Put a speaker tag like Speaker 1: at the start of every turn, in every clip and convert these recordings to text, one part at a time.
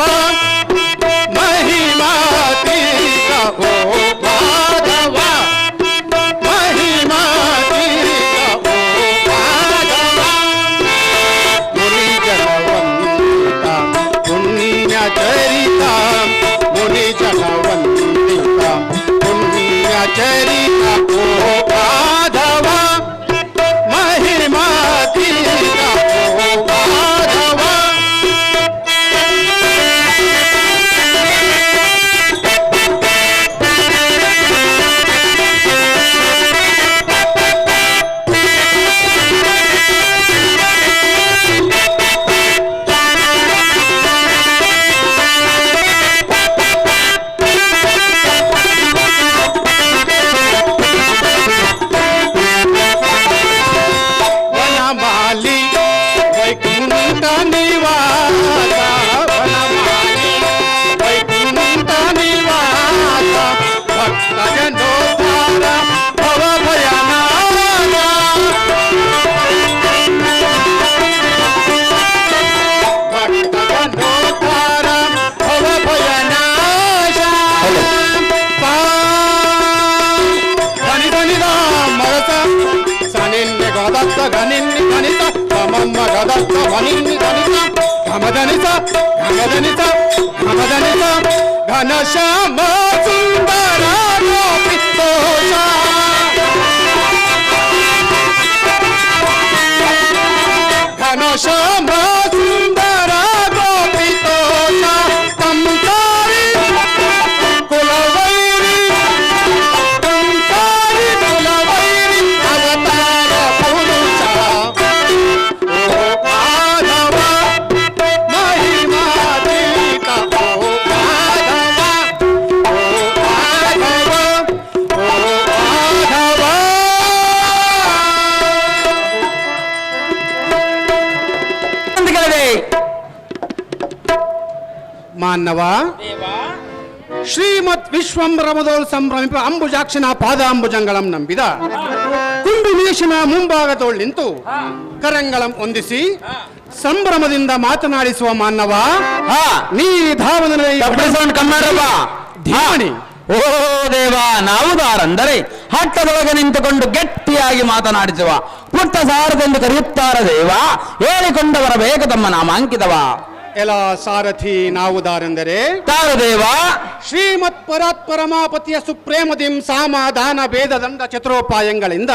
Speaker 1: Lord घामदानीचा घामदानीचा घामदानीचा
Speaker 2: Ghanshyam
Speaker 1: सुंदर ಶ್ರೀಮತ್ ವಿಶ್ವಂಬರಮದೋಲ್ ಸಂಭ್ರಮಿಪ ಅಂಬುಜಾಕ್ಷನ ಪಾದಾಂಬುಜಂಗಳಂ ನಂಬಿದ. ಕುಂಡು ನೀಶನ ಮುಂಭಾಗದೋಳ್ ನಿಂತು ಕರಂಗಳಂ ಹೊಂದಿಸಿ ಸಂಭ್ರಮದಿಂದ ಮಾತನಾಡಿಸುವ ಮಾನವ. ನೀ ಧಾವಣಿ
Speaker 2: ಓ ದೇವ ನಾವುದಾರಂದರೆ ಹಟ್ಟದೊಳಗೆ ನಿಂತುಕೊಂಡು ಗಟ್ಟಿಯಾಗಿ ಮಾತನಾಡಿಸುವ ಪುಟ್ಟ ಸಾರದೆಂದು ಕರೆಯುತ್ತಾರ ದೇವ. ಹೇಳಿಕೊಂಡವರ ಬೇಗ ತಮ್ಮ ನಾಮಾಂಕಿತವ.
Speaker 1: ಎಲ ಸಾರಥಿ ನಾವುದಾರೆಂದರೆ
Speaker 2: ತಾರದೇವ
Speaker 1: ಶ್ರೀಮತ್ ಪರಾತ್ ಪರಮಾಪತಿಯ ಸುಪ್ರೇಮದಿಂ ಸಾಮ ದಾನ ಭೇದ ದಂಡ ಚತುರೋಪಾಯಗಳಿಂದ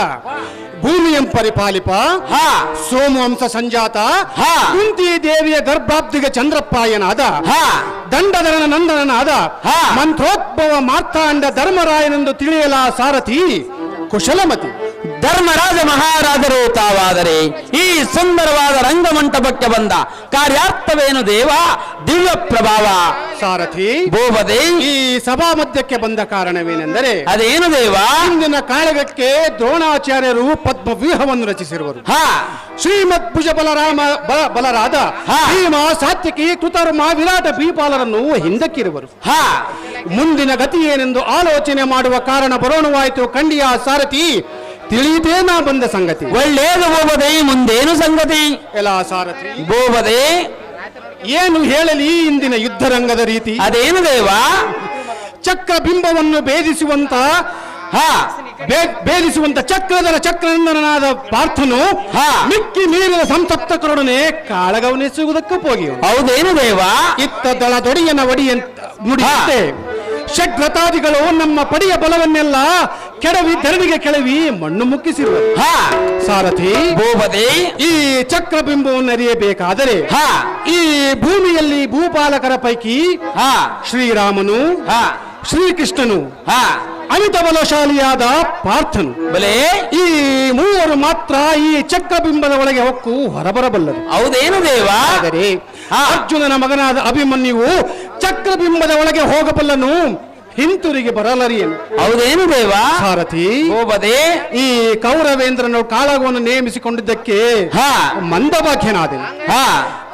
Speaker 1: ಭೂಮಿಯಂ ಪರಿಪಾಲಿಪ
Speaker 2: ಹಾ
Speaker 1: ಸೋಮವಂಶ ಸಂಜಾತ
Speaker 2: ಹಾ.
Speaker 1: ಕುಂತಿ ದೇವಿಯ ಗರ್ಭಾಬ್ದಿಗೆ ಚಂದ್ರಪ್ಪಾಯನಾದ
Speaker 2: ಹಾ
Speaker 1: ದಂಡಧರನ ನಂದನನಾದ
Speaker 2: ಹಾ.
Speaker 1: ಮಂತ್ರೋದ್ಭವ ಮಾರ್ಥಾಂಡ ಧರ್ಮರಾಯನೆಂದು ತಿಳಿಯಲ ಸಾರಥಿ ಕುಶಲಮತಿ
Speaker 2: ಧರ್ಮರಾಜ ಮಹಾರಾಜರು ತಾವಾದರೆ ಈ ಸುಂದರವಾದ ರಂಗಮಂಟಪಕ್ಕೆ ಬಂದ ಕಾರ್ಯಾರ್ಥವೇನು ದೇವ? ದಿವ್ಯ ಪ್ರಭಾವ.
Speaker 1: ಸಾರಥಿ
Speaker 2: ಭೂಪತಿ.
Speaker 1: ಈ ಸಭಾ ಮಧ್ಯಕ್ಕೆ ಬಂದ ಕಾರಣವೇನೆಂದರೆ
Speaker 2: ಅದೇನು ದೇವ?
Speaker 1: ಇಂದಿನ ಕಾಳಗಕ್ಕೆ ದ್ರೋಣಾಚಾರ್ಯರು ಪದ್ಮ ವ್ಯೂಹವನ್ನು ರಚಿಸಿರುವರು.
Speaker 2: ಹಾ.
Speaker 1: ಶ್ರೀಮದ್ ಭುಜ ಬಲರಾಮ ಬಲರಾದ. ಭೀಮ ಸಾತ್ವಿಕಿ ಕೃತರ್ಮ ವಿರಾಟ ಬೀಪಾಲರನ್ನು ಹಿಂದಕ್ಕಿರುವರು.
Speaker 2: ಹಾ.
Speaker 1: ಮುಂದಿನ ಗತಿ ಏನೆಂದು ಆಲೋಚನೆ ಮಾಡುವ ಕಾರಣ ಬರೋಣವಾಯಿತು ಖಂಡಿಯ ಸಾರಥಿ. ತಿಳಿಯಿತೇ ನಾ ಬಂದ ಸಂಗತಿ.
Speaker 2: ಒಳ್ಳೇದು ಹೋಗದೆ ಮುಂದೇನು ಸಂಗತಿ?
Speaker 1: ಎಲ್ಲ ಸಾರಥಿ.
Speaker 2: ಹೋಗದೆ
Speaker 1: ಏನು ಹೇಳಲಿ ಇಂದಿನ ಯುದ್ಧರಂಗದ ರೀತಿ?
Speaker 2: ಅದೇನು ದೇವ?
Speaker 1: ಚಕ್ರ ಬಿಂಬವನ್ನು ಭೇದಿಸುವಂತ
Speaker 2: ಹಾ.
Speaker 1: ಭೇದಿಸುವಂತ ಚಕ್ರದ ಚಕ್ರನಂದನಾದ ಪಾರ್ಥನು
Speaker 2: ಹಾ.
Speaker 1: ಮಿಕ್ಕಿ ಮೀರಿದ ಸಂತಪ್ತಕರೊಡನೆ ಕಾಳಗವನಿಸುವುದಕ್ಕೂ ಹೋಗಿ
Speaker 2: ಹೌದೇನು ದೇವ?
Speaker 1: ಇತ್ತ ದಳ ದೊಡಿಯನ ಒಡಿಯಂತ ನುಡಿಯಂತೆ. ಷಡ್ರತಾದಿಗಳು ನಮ್ಮ ಪಡೆಯ ಬಲವನ್ನೆಲ್ಲ ಕೆಡವಿ ಧರಣಿಗೆ ಕೆಳವಿ ಮಣ್ಣು ಮುಕ್ಕಿಸಿರು
Speaker 2: ಹಾ.
Speaker 1: ಸಾರಥಿ
Speaker 2: ಭೂಪತಿ.
Speaker 1: ಈ ಚಕ್ರಬಿಂಬವನ್ನು ಅರಿಯಬೇಕಾದರೆ
Speaker 2: ಹಾ.
Speaker 1: ಈ ಭೂಮಿಯಲ್ಲಿ ಭೂಪಾಲಕರ ಪೈಕಿ
Speaker 2: ಹಾ.
Speaker 1: ಶ್ರೀರಾಮನು
Speaker 2: ಹಾ.
Speaker 1: ಶ್ರೀಕೃಷ್ಣನು
Speaker 2: ಹಾ.
Speaker 1: ಅಮಿತ ಬಲಶಾಲಿಯಾದ ಪಾರ್ಥನು.
Speaker 2: ಬಲೆ?
Speaker 1: ಈ ಮೂವರು ಮಾತ್ರ ಈ ಚಕ್ರಬಿಂಬದ ಒಳಗೆ ಹೊಕ್ಕು ಹೊರಬರಬಲ್ಲರು.
Speaker 2: ಹೌದೇನು ದೇವ?
Speaker 1: ಆದರೆ. ಅರ್ಜುನನ ಮಗನಾದ ಅಭಿಮನ್ಯುವು ಚಕ್ರಬಿಂಬದ ಒಳಗೆ ಹೋಗಬಲ್ಲನು. ಹಿಂತಿರುಗಿ ಬರಲರಿಯನು.
Speaker 2: ಹೌದೇನು ದೇವ?
Speaker 1: ಸಾರಥಿ
Speaker 2: ಭೂಪತಿ
Speaker 1: ಈ ಕೌರವೇಂದ್ರನು ಕಾಳಗವನ್ನು ನೇಮಿಸಿಕೊಂಡಿದ್ದಕ್ಕೆ
Speaker 2: ಹಾ.
Speaker 1: ಮಂದಭಾಗ್ಯನಾದನು.
Speaker 2: ಹಾ.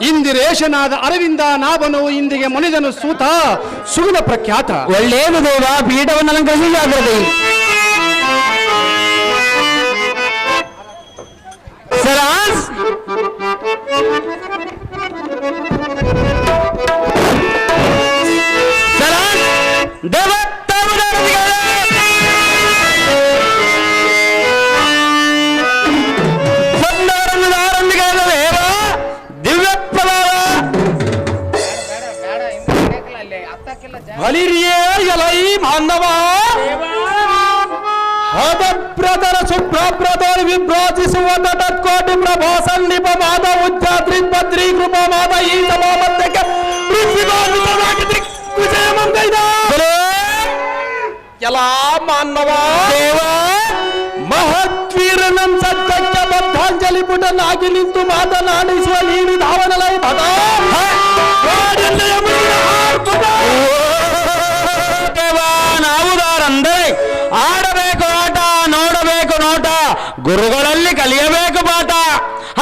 Speaker 1: ಇಂದಿರೇಶನಾದ ಅರವಿಂದ ನಾಭನು ಇಂದಿಗೆ ಮನಿದನು ಸೂತ ಸುಗುಣ ಪ್ರಖ್ಯಾತ.
Speaker 2: ಒಳ್ಳೇದು ದೇವ ಪೀಠವನ್ನು ಅಲಂಕರಿಸಿ ಜಾಗ್ರತೆ. ಸರಾಸ್. ದೇವತ್ತಮುದರದಿಗಳೇ ಸಂದರನ್ನದಾರಂದಿಗಳ ದೇವ ದಿವ್ಯ ಪ್ರಭಾವ
Speaker 3: ಬಲಿರಿಯೇ ಎಲೈ ಮಾನವ ಹದಪ್ರದರ ಸುಪ್ರಪ್ರದೋರ್ ವಿಭ್ರಾಜಿಸುವ ಮಾನವ ದೇವ ಮಹತ್ವೀರನಂ ಸತ್ಯಕ್ಕೆ ಬದ್ಧಾಂಜಲಿ ಪುಟನಾಗಿ ನಿಂತು ಮಾತನಾಡಿಸುವ ನೀನು ಧಾವನಲೈ ಭದ
Speaker 2: ದೇವ ನಾವುದಾರಂದರೆ ಆಡಬೇಕು ಆಟ ನೋಡಬೇಕು ನೋಟ ಗುರುಗಳಲ್ಲಿ ಕಲಿಯಬೇಕು ಪಾಠ.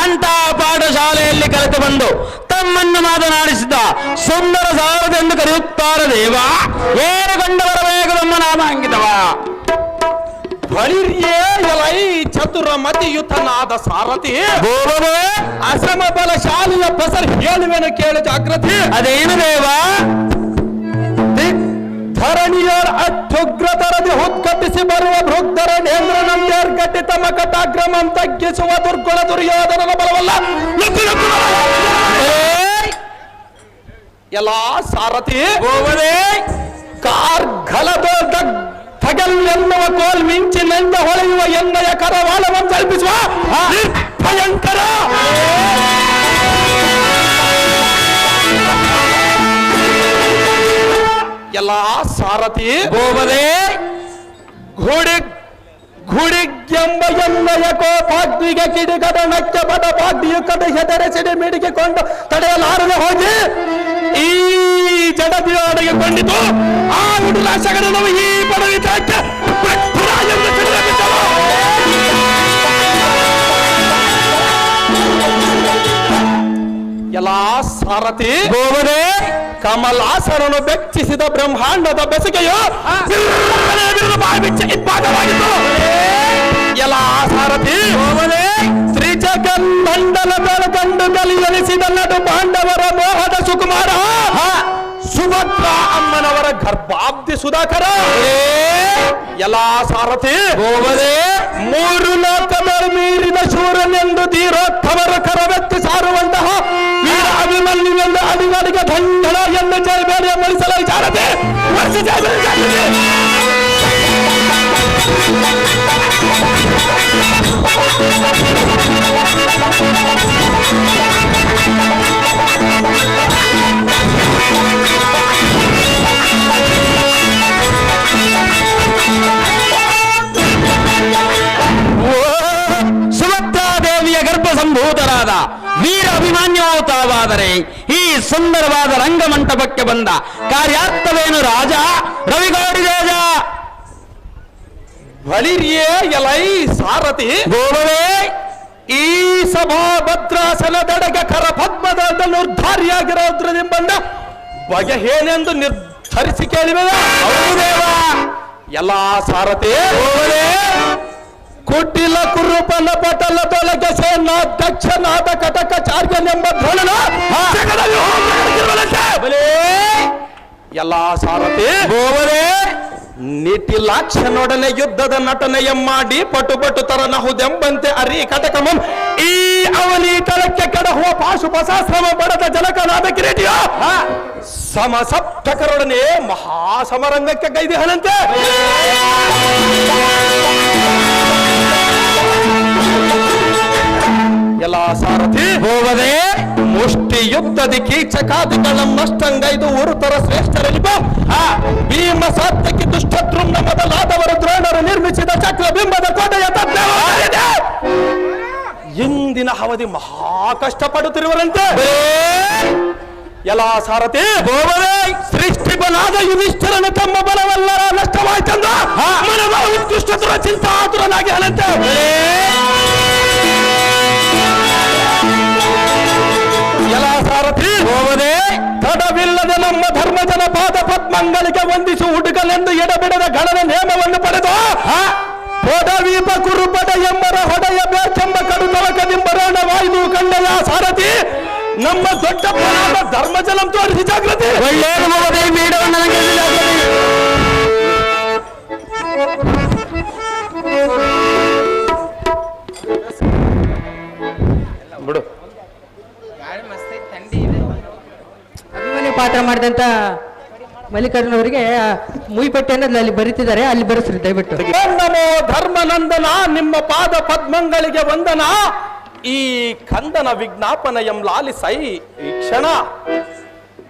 Speaker 2: ಅಂತ ಪಾಠಶಾಲೆಯಲ್ಲಿ ಕಲಿತು ಬಂದು ತಮ್ಮನ್ನು ಮಾತನಾಡಿಸಿದ ಸುಂದರ ಸಾರದೆಂದು ಕರೆಯುತ್ತಾರೆ ದೇವ. ನಾಮಾಂಕಿತವ
Speaker 3: ಬಳಿರ್ಯೇ ಎಲೈ ಚತುರ ಮತಿಯುತನಾದ ಸಾರಥಿ. ಅಸಮ ಬಲ ಬಲಶಾಲಿಯ ಬಸರ್ ಹೇಳುವೆನು ಕೇಳು ಜಾಗೃತಿ
Speaker 2: ಅದೇನು ದೇವ?
Speaker 3: ಧರಣಿಯರ್ ಅತ್ಯುಗ್ರತರದಿ ಹುತ್ಕಟ್ಟಿಸಿ ಬರುವ ಭೃಗ್ಧರಣೇಂದ್ರ ನಂದೇರ್ಗಟ್ಟಿ ತಮ್ಮ ಕಟಾಗ್ರಮಂ ತಗ್ಗಿಸುವ ದುರ್ಗುಣ ದುರ್ಯೋಧನನ ಬಲವಲ್ಲ. ಎಲ್ಲ ಸಾರಥಿ.
Speaker 2: ಗೋವದೇ
Speaker 3: ಕಾರ್ಘಲದ ತಗಲ್ ಎನ್ನುವ ಕೋಲ್ ಮಿಂಚಿನಿಂದ ಹೊಳೆಯುವ ಎಣ್ಣೆಯ ಕರವಾಳವನ್ನು ತಲುಪಿಸುವ ಭಯಂಕರ ಎಲ್ಲ ಸಾರಥಿ
Speaker 2: ಗೋವದೇ
Speaker 3: ಗುಡಿ ಗುಡಿಗೆಂಬ ಎಣ್ಣೆಯ ಕೋಪಾಗ್ನಿಗೆ ಕಿಡಿಗಡನಕ್ಕೆ ಪದ ಬಾಗ್ನಿಯು ಕಡೆ ಹೆದರೆ ಸಿಡಿ ಮಿಡಿಕೊಂಡು ತಡೆಯಲಾರದೆ ಹೋಗಿ ಈ ಜಡದಿಯೊಳಗೆ ಕೊಂಡಿತು ಆ ಉಡುಲಾಶಗಳನ್ನು ಈ ಪದವಿ ತಾಕೆ. ಎಲ್ಲ ಸಾರಥಿ
Speaker 2: ಗೋವದೇ
Speaker 3: ಕಮಲಾಸನನು ಬೆಚ್ಚಿಸಿದ ಬ್ರಹ್ಮಾಂಡದ ಬೆಸಗೆಯು ಇಬ್ಬಾಗವಾಗಿತ್ತು ಎಲ್ಲ ಸಾರಥಿ ಶ್ರೀ ಜಗನ್ಮಂಡಲ ಬೆಳಗಂಡು ಗಲಿಯಲಿಸಿದ ನಡು ಪಾಂಡವರ ಮೋಹದ ಸುಕುಮಾರ ಸುಭದ್ರ ಅಮ್ಮನವರ ಗರ್ಭಾಬ್ದಿ ಸುಧಾಕರ. ಎಲ್ಲ ಸಾರಥಿ
Speaker 2: ಗೋವದೇ
Speaker 3: ಮೂರು ಲೋಕದ ಮೀರಿನ ಶೂರನೆಂದು ಧೀರೋತ್ತಮರ ಕರವೆತ್ತಿ ಸಾರುವಂತಹ ವೀರ ಅಭಿಮನ್ಯುವೆಂದು ಅಡಿಗಡಿಗೆ ದಂಡನ ಎಂದು ಜಯಬೇಡಿಯ ಮಳಿಸಲ ಸಾರಥಿ ವರ್ಷ
Speaker 2: ಸಂಭೂತರಾದ ವೀರ ಅಭಿಮಾನ್ಯೋತಾವಾದರೆ ಈ ಸುಂದರವಾದ ರಂಗಮಂಟಪಕ್ಕೆ ಬಂದ ಕಾರ್ಯಾರ್ಥವೇನು ರಾಜ? ರವಿಗೌಡಿ ರಾಜ.
Speaker 3: ಬಳಿರಿಯೇ ಎಲೈ ಸಾರಥಿ.
Speaker 2: ಗೋಡವೇ
Speaker 3: ಈ ಸಭಾ ಭದ್ರಾಸನದೆಡೆಗ ಕರ ಪದ್ಮದ ನಿರ್ಧಾರಿಯಾಗಿರೋದ್ರಿಂಬಂದ ಬಗೆ ಏನೆಂದು ನಿರ್ಧರಿಸಿ ಕೇಳಿವೆ ಎಲ್ಲ ಸಾರಥಿ. ಕುಟಿಲ ಕುರುಪನ ಪಟಲ ತೊಲಗೆ ಸೇನಾಧ್ಯಕ್ಷನಾದ ಕಟಕ ಚಾರ್ಯನೆಂಬ ಎಲ್ಲಾ. ಎಲ್ಲ ಸಾರಥಿ. ನಿಟಿಲಾಕ್ಷನೊಡನೆ ಯುದ್ಧದ ನಟನೆಯ ಮಾಡಿ ಪಟು ಪಟು ತರನಹುದೆಂಬಂತೆ ಅರಿ ಕಟಕಮಂ ಈ ಅವನಿ ತಳಕ್ಕೆ ಕಡಹುವ ಪಾಶುಪಶಾಸ್ತ್ರಮ ಬಡದ ಜನಕನಾದ ಕಿರೀಟಿಯ. ಸಮ ಸಪ್ತಕರೊಡನೆ ಮಹಾಸಮರಂಗಕ್ಕೆ ಗೈದಿಹನಂತೆ. ಎಲ್ಲ ಸಾರಥಿ
Speaker 2: ಹೋಗದೆ
Speaker 3: ಮುಷ್ಟಿ ಯುದ್ಧದಿ ಕೀಚಕಾದಿಗಳನ್ನಷ್ಟಂಗೈದು ಉರುತರ ಆ ಭೀಮ ಸಾತ್ಯಕ್ಕೆ ದುಷ್ಟದ್ರುಮ್ನ ಮೊದಲಾದವರು ದ್ರೋಣರು ನಿರ್ಮಿಸಿದ ಚಕ್ರಬಿಂಬದ ಕೋಟೆಯ ತತ್ವವಾಗಿದೆ. ಇಂದಿನ ಅವಧಿ ಮಹಾ ಕಷ್ಟಪಡುತ್ತಿರುವರಂತೆ. ಎಲ್ಲ ಸಾರಥಿ
Speaker 2: ಗೋವದೇ
Speaker 3: ಸೃಷ್ಟಿಪನಾದ ಯುಧಿಷ್ಠರನ ತಮ್ಮ ಬಲವಲ್ಲರ ನಷ್ಟವಾಯ್ತಂದ. ಮನದ ಉತ್ಕೃಷ್ಟತರ ಚಿಂತಾತುರನಾಗಿ ಹನಂತೆ ಪದ್ಮಂಗಳಿಗೆ ವಂದಿಸು ಹುಡುಗಲೆಂದು ಎಡಬಿಡದ ಗಣನ ನೇಮವನ್ನು ಪಡೆದು ಪೊಡವೀಪ ಕುರುಪಡ ಎಂಬರ ಹೊಡೆಯ ಬೇಕೆಂಬ ಕಡುತವಕದಿಂಬರೋಣ ವಾಯ್ದು ಕಂಡಯ ಸಾರಥಿ, ನಮ್ಮ ದೊಡ್ಡಪ್ಪನಾದ ಧರ್ಮಜಲಂ ತೋರಿಸಿ ಜಾಗೃತಿ
Speaker 2: ಒಳ್ಳೆಯದು
Speaker 4: ಮಲ್ಲಿಕಾರ್ಜುನ ಅವರಿಗೆ ಮುಯಿಪಟ್ಟೆಯನ್ನು ಅಲ್ಲಿ ಬರೀತಿದ್ದಾರೆ ಅಲ್ಲಿ ಬರೆಸ್ರಿ ದಯವಿಟ್ಟು.
Speaker 3: ನಮೋ ಧರ್ಮನಂದನ ನಿಮ್ಮ ಪಾದ ಪದ್ಮಂಗಳಿಗೆ ವಂದನ. ಈ ಕಂದನ ವಿಜ್ಞಾಪನ ಎಂ ಲಾಲಿಸೈ ಈ ಕ್ಷಣ.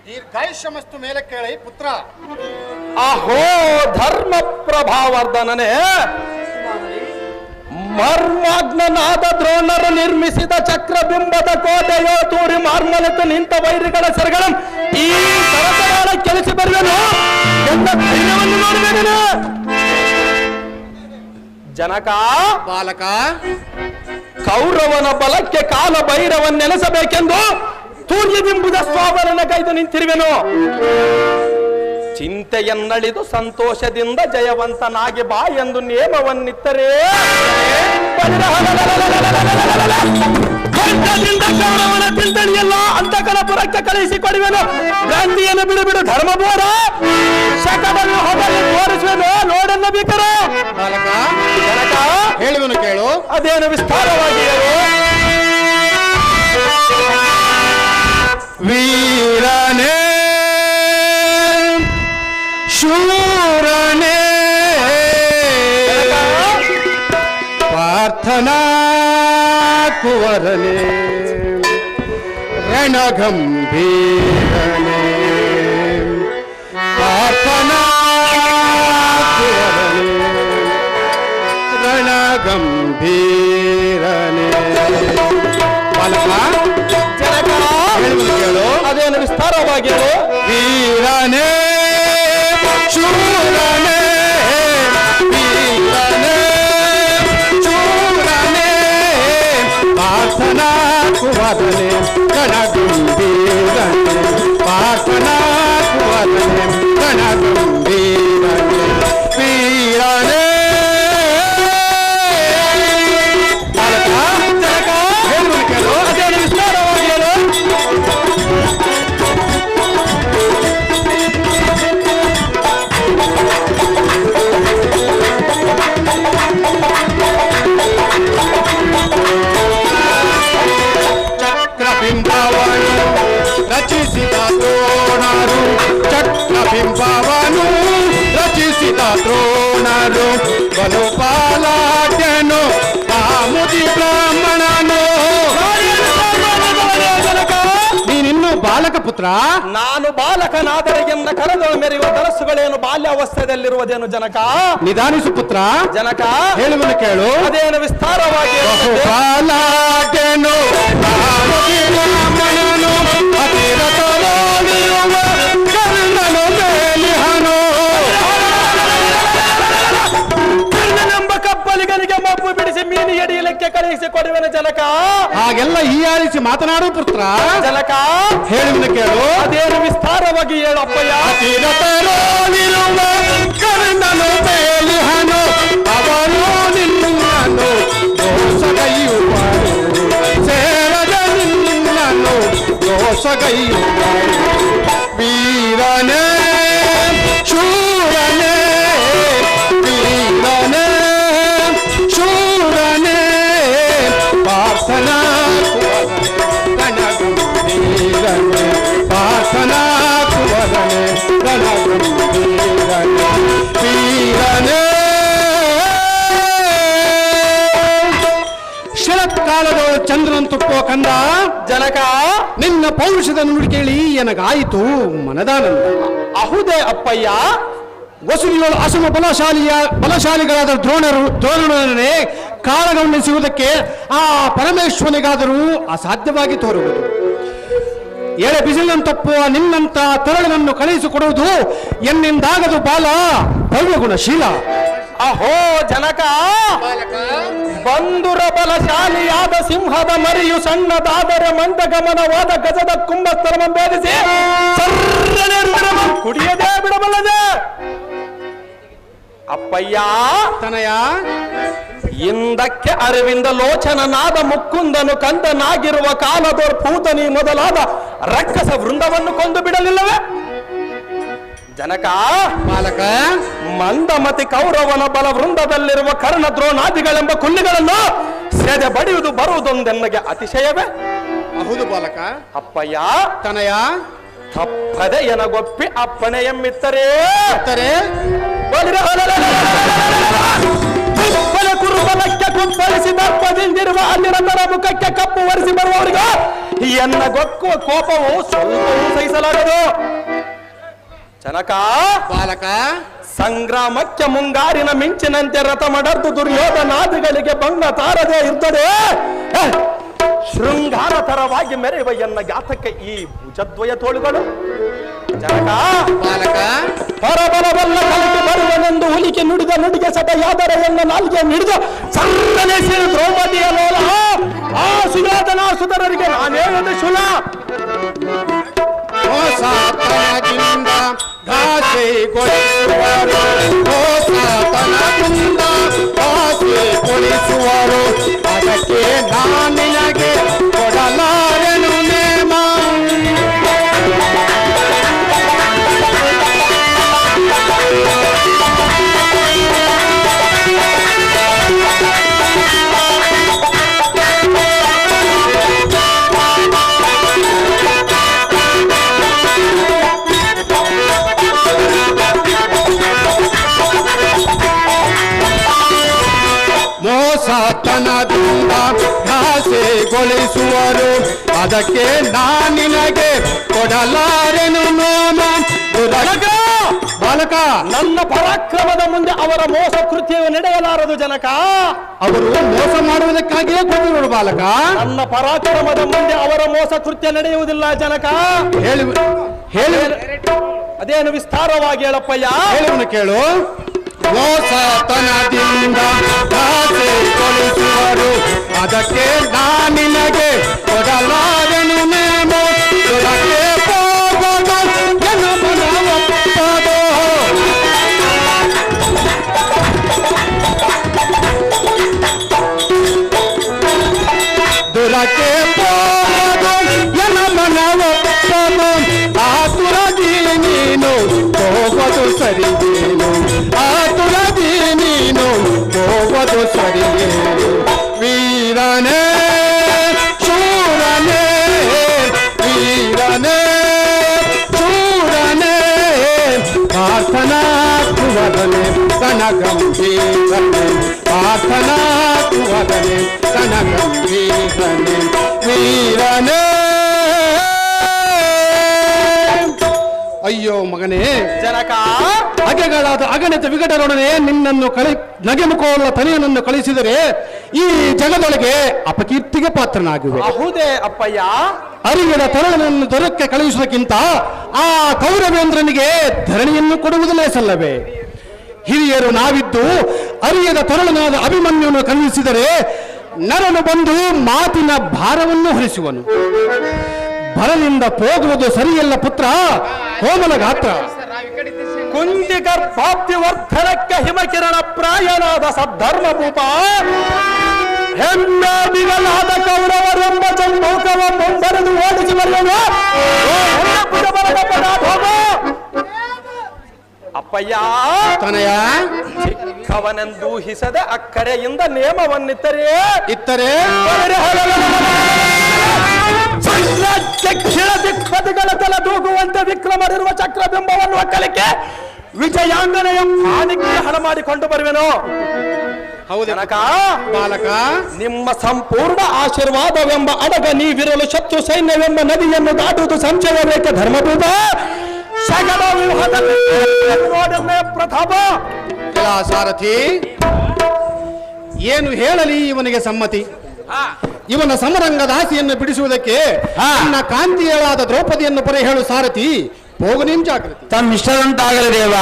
Speaker 1: ದೀರ್ಘಾಯುಷ್ಯಮಸ್ತು ಮೇಲೆ ಕೇಳಿ ಪುತ್ರ.
Speaker 3: ಅಹೋ ಧರ್ಮ ಪ್ರಭಾವರ್ಧನನೇ ಮರ್ಮಾಗ್ನಾದ ದ್ರೋಣರು ನಿರ್ಮಿಸಿದ ಚಕ್ರಬಿಂಬದ ಕೋಟೆಯೋ ತೂರಿ ಮಾರ್ಮಲೆತು ನಿಂತ ವೈರಿಗಳ ಸರಗಳ. ಈ ಜನಕ
Speaker 1: ಬಾಲಕ
Speaker 3: ಕೌರವನ ಬಲಕ್ಕೆ ಕಾಲ ಭೈರವನ್ನೆನೆಸಬೇಕೆಂದು ತೂರ್ಯದಿಂಬುದ ಸ್ವಾವರನ ಕೈದು ನಿಂತಿರುವೆನು. ಚಿಂತೆಯನ್ನಳಿದು ಸಂತೋಷದಿಂದ ಜಯವಂತನಾಗಿ ಬಾ ಎಂದು ನೇಮವನ್ನಿತ್ತರೇ. ಖಡ್ಗದಿಂದ ಕೌರವನ ಚಿಂತನೆಯಲ್ಲ ಅಂತಕನಪುರಕ್ಕೆ ಕಳಿಸಿ ಕೊಡುವೆನು ಗಾಂಧಿಯನ್ನು ಬಿಡು ಬಿಡು ಧರ್ಮಬೋರ ಶಕವನ್ನು ಹೊಗಲಿ ತೋರಿಸುವೆನು. ನೋಡನ್ನ ಬೇಕರ
Speaker 1: ಹೇಳುವನು ಕೇಳು.
Speaker 3: ಅದೇನು ವಿಸ್ತಾರವಾಗಿ ಹೇಳು
Speaker 1: ವೀರನೇ ಶೂರನೇ. ಪ್ರಾರ್ಥನಾ ಕುವರನೇ ರಣಗಂಭೀರನೇ ಪ್ರಾರ್ಥನಾ ಕುವರನೇ ರಣಗಂಭೀರನೇ ಬಾಲಕ
Speaker 3: ಜನಕ
Speaker 1: ಹೇಳುವುದು ಕೇಳು
Speaker 3: ಅದೇನು ವಿಸ್ತಾರವಾಗಿ ಹೇಳು
Speaker 1: ವೀರನೇ ಶೂರನೇ ಬಲುಪಾಲಾಟ್ಯನು ಕಾಮುದಿ ಬ್ರಾಹ್ಮಣನು. ನೀನಿನ್ನು ಬಾಲಕ ಪುತ್ರ?
Speaker 3: ನಾನು ಬಾಲಕನಾದರೆ ಎನ್ನ ಕರೆದು ಮೆರೆಯುವ ಕನಸುಗಳೇನು ಬಾಲ್ಯಾವಸ್ಥೆಯಲ್ಲಿರುವುದೇನು ಜನಕ?
Speaker 1: ನಿಧಾನಿಸು ಪುತ್ರ.
Speaker 3: ಜನಕ
Speaker 1: ಹೇಳುವನು ಕೇಳು.
Speaker 3: ಅದೇನು ವಿಸ್ತಾರವಾಗಿ ಹೇಳುತ್ತದೆ?
Speaker 1: ಬಹುಪಾಲಾಟ್ಯನು
Speaker 3: ಎಡಿಯಲಿಕ್ಕೆ ಕಳುಹಿಸಿ ಕೊಡುವೆನು ಜನಕ
Speaker 1: ಹಾಗೆಲ್ಲ ಹೀಯಾಳಿಸಿ ಮಾತನಾಡು ಪುತ್ರ.
Speaker 3: ಜನಕ
Speaker 1: ಹೇಳುವಿನ ಕೇಳು.
Speaker 3: ಅದೇನು ವಿಸ್ತಾರವಾಗಿ ಹೇಳು ಅಪ್ಪಯ್ಯ
Speaker 1: ಅತಿರಥರೋಳಿರುವ ಕರ್ಣನು ಮೇಲಿಹನು ಅವನು ನಿನ್ನನ್ನು ದೋಷಗೈಯುವರು ಸೇರದ ನಿನ್ನನ್ನು ದೋಷಗೈಯುವರು ವೀರನೇ. ಪೌರುಷದ ನೋಡಿ ಕೇಳಿ ನನಗಾಯಿತು ಮನದಾನಂದ.
Speaker 3: ಅಹುದೇ ಅಪ್ಪಯ್ಯ
Speaker 1: ವಸುಲಿಗಳು ಅಸಮ ಬಲಶಾಲಿಯ, ಬಲಶಾಲಿಗಳಾದ ದ್ರೋಣರು, ದ್ರೋಣರನ್ನೇ ಸಿಗುವುದಕ್ಕೆ ಆ ಪರಮೇಶ್ವರನಿಗಾದರೂ ಅಸಾಧ್ಯವಾಗಿ ತೋರುವುದು. ಎಳೆ ಬಿಸಿಲಂತಪ್ಪುವ ನಿನ್ನಂತ ತರಳನನ್ನು ಕಳುಹಿಸಿಕೊಡುವುದು ಎನ್ನಿಂದಾಗದು ಬಾಲ ಭವ್ಯಗುಣಶೀಲ
Speaker 3: ಅಹೋ ಜನಕ! ಬಂಧುರ ಬಲಶಾಲಿಯಾದ ಸಿಂಹದ ಮರಿಯು ಸಣ್ಣದಾದರೆ ಮಂದಗಮನವಾದ ಗಜದ ಕುಂಭಸ್ಥರಮ ಭೇದಿಸಿ ಕುಡಿಯದೇ ಬಿಡಬಲ್ಲದೆ! ಅಪ್ಪಯ್ಯ!
Speaker 1: ತನಯ!
Speaker 3: ಇಂದಕ್ಕೆ ಅರಿವಿಂದ ಲೋಚನನಾದ ಮುಕ್ಕುಂದನು ಕಂದನಾಗಿರುವ ಕಾಲದೋರ್ ಪೂತನಿ ಮೊದಲಾದ ರಕ್ಕಸ ವೃಂದವನ್ನು ಕೊಂದು ಬಿಡಲಿಲ್ಲವೇ? ಜನಕ.
Speaker 1: ಬಾಲಕ.
Speaker 3: ಮಂದಮತಿ ಕೌರವನ ಬಲ ವೃಂದದಲ್ಲಿರುವ ಕರ್ಣ ದ್ರೋಣಾದಿಗಳೆಂಬ ಕುಲ್ಲಿಗಳನ್ನು ಸೆದೆ ಬಡಿಯುವುದು ಬರುವುದೊಂದೆನ್ನಗೆ ಅತಿಶಯವೇ.
Speaker 1: ಹೌದು ಬಾಲಕ.
Speaker 3: ಅಪ್ಪಯ್ಯ.
Speaker 1: ತನಯ.
Speaker 3: ತಪ್ಪದೆ ಎನಗೊಪ್ಪಿ ಅಪ್ಪಣೆ ಎಮ್ಮಿತ್ತರೇ.
Speaker 1: ತಾರೆ
Speaker 3: ಕುಪ್ಪಲ ಕುರುಬಲಕ್ಕೆ ಕುಪ್ಪಳಿಸಿ ದರ್ಪದಿಂದಿರುವ ಅಲ್ಲಿರತರ ಮುಖಕ್ಕೆ ಕಪ್ಪು ಒರೆಸಿ ಬರುವವರಿಗೆ ಎನ್ನ ಗೊಕ್ಕುವ ಕೋಪವು ಸ್ವಲ್ಪವೂ ಸಹಿಸಲಾಗದು ಜನಕ
Speaker 1: ಬಾಲಕ?
Speaker 3: ಸಂಗ್ರಾಮಕ್ಕೆ ಮುಂಗಾರಿನ ಮಿಂಚಿನಂತೆ ರಥ ಮಡರ್ದು ದುರ್ಯೋಧನಾದಿಗಳಿಗೆ ಭಂಗ ತಾರದೆ ಇರ್ತದೆ! ಶೃಂಗಾರ ತರವಾಗಿ ಮೆರೆಯುವ ಎನ್ನ ಗಾತಕ್ಕೆ ಈ ಭುಜದ್ವಯ ತೋಳುಗಳು? ಜನಕ
Speaker 1: ಬಾಲಕ?
Speaker 3: ಪರಬಲವಲ್ಲ ಕಲಿತು ಬರುವನೆಂದು ಹುಲಿಕೆ ನುಡಿದ ನುಡಿಗೆ ಸಟಯಾದರೆ ಎನ್ನ ನಾಲ್ಗೆ ನುಡಿದ ಸಣ್ಣನೆ ಸಿರು ದ್ರೌಪದಿಯ ಲೋಲ. ಆ ಸುಧಾತನ ಸುಧರರಿಗೆ ನಾನೇನದು ಶುಲ?
Speaker 1: ಘಾಸಿಗೊಳಿಸುವರು ಮೋಸತನದಿಂದ ಘಾಸೆಗೊಳಿಸುವರು ಅದಕ್ಕೆ ನಾನಿನಗೆ ಕೊಡಲಾರೆನು ನೋಮ? ಬಾಲಕ,
Speaker 3: ನನ್ನ ಪರಾಕ್ರಮದ ಮುಂದೆ ಅವರ ಮೋಸ ಕೃತ್ಯವು ನಡೆಯಲಾರದು ಜನಕ.
Speaker 1: ಅವರು ಮೋಸ ಮಾಡುವುದಕ್ಕಾಗಿಯೇ ಕೊಂದರು ಬಾಲಕ.
Speaker 3: ನನ್ನ ಪರಾಕ್ರಮದ ಮುಂದೆ ಅವರ ಮೋಸ ಕೃತ್ಯ ನಡೆಯುವುದಿಲ್ಲ ಜನಕ.
Speaker 1: ಹೇಳಿ ಹೇಳಿ.
Speaker 3: ಅದೇನು ವಿಸ್ತಾರವಾಗಿ ಹೇಳಪ್ಪಯ್ಯ?
Speaker 1: ಹೇಳುವನು ಕೇಳು. ಮೋಸತನದಿಂದ ಘಾಸೆಗೊಳಿಸುವರು ಅದಕ್ಕೆ ನಾನಿನಗೆ ಕೊಡಲಾರೆನು ಪ್ರಾರ್ಥನಾ ಕುವದನೆ ವೀರನೆ. ಅಯ್ಯೋ ಮಗನೇ
Speaker 3: ಜನಕ.
Speaker 1: ಅಗೆಗಳಾದ ಅಗಣಿತ ವಿಘಟನೊಡನೆ ನಿನ್ನನ್ನು ಕಳಿ ನಗೆಮುಖವುಳ್ಳ ತನಿಯನನ್ನು ಕಳಿಸಿದರೆ ಈ ಜಗದೊಳಗೆ ಅಪಕೀರ್ತಿಗೆ ಪಾತ್ರನಾಗಿವೆ.
Speaker 3: ಹೌದೇ ಅಪ್ಪಯ್ಯ.
Speaker 1: ಅರಿವಿನ ತರುಣನನ್ನು ದೊರಕ್ಕೆ ಕಳುಹಿಸುವುದಕ್ಕಿಂತ ಆ ಕೌರವೇಂದ್ರನಿಗೆ ಧರಣಿಯನ್ನು ಕೊಡುವುದಲ್ಲೇ ಸಲ್ಲವೇ. ಹಿರಿಯರು ನಾವಿದ್ದು ಅರಿಯದ ತರುಣನಾದ ಅಭಿಮನ್ಯುವನ್ನು ಕಲಿಸಿದರೆ ನರನು ಬಂದು ಮಾತಿನ ಭಾರವನ್ನು ಹೊರಿಸುವನು. ಭರನಿಂದ ಹೋಗುವುದು ಸರಿಯಲ್ಲ ಪುತ್ರ, ಕೋಮಲ ಗಾತ್ರ.
Speaker 3: ಕುಂತಿ ಗರ್ಭಾಪ್ತಿ ವರ್ಧನಕ್ಕೆ ಹಿಮಕಿರಣ ಪ್ರಾಯನಾದ ಸದ್ಧರ್ಮ ಭೂಪ ಬಿಗಲಾದ ಕೌರವರೆಂಬ ಚಂಬೂಕವ ಮುಂಬರೆದು ಓಡಿಸಿ ಬರೆಯುವ. ಅಪ್ಪಯ್ಯ
Speaker 1: ತನಯ
Speaker 3: ಚಿಕ್ಕವನೆಂದೂಹಿಸದ ಅಕ್ಕರೆಯಿಂದ ನೇಮವನ್ನಿತ್ತರೆ
Speaker 1: ಇತ್ತರೆ
Speaker 3: ದಕ್ಷಿಣ ದಿಕ್ಪದಿಗಳ ತಲೆ ತೂಗುವಂತೆ ವಿಕ್ರಮರಿರುವ ಚಕ್ರಬಿಂಬವನ್ನು ಒಕ್ಕಲಿಕ್ಕೆ ವಿಜಯಾಂಗನೆಯ ಪಾಣಿಗೆ ಹಣ ಮಾಡಿಕೊಂಡು ಬರುವೆನು
Speaker 1: ಹೌದು ಬಾಲಕ
Speaker 3: ನಿಮ್ಮ ಸಂಪೂರ್ಣ ಆಶೀರ್ವಾದವೆಂಬ ಅಡಗ ನೀವಿರಲು ಶತ್ರು ಸೈನ್ಯವೆಂಬ ನದಿಯನ್ನು ದಾಟುವುದು ಸಂಚಯ ಬೇಕೆ ಧರ್ಮದೂತ ಸಕಲ ವ್ಯೂಹದಲ್ಲಿ ನೋಡನ್ನೇ ಪ್ರತಾಪ.
Speaker 1: ಕೆಲ ಸಾರಥಿ. ಏನು ಹೇಳಲಿ ಇವನಿಗೆ ಸಮ್ಮತಿ? ಇವನ ಸಮರಂಗ ಆಸೆಯನ್ನು ಬಿಡಿಸುವುದಕ್ಕೆ. ನನ್ನ ಕಾಂತಿಯಳಾದ ದ್ರೌಪದಿಯನ್ನು ಪರಿಹೇಳು ಸಾರಥಿ. ಹೋಗು ನಿಮ್ ಜಾಗೃತಿ
Speaker 2: ತಮ್ಮ ಇಷ್ಟದಂತಾಗಲಿ ದೇವ.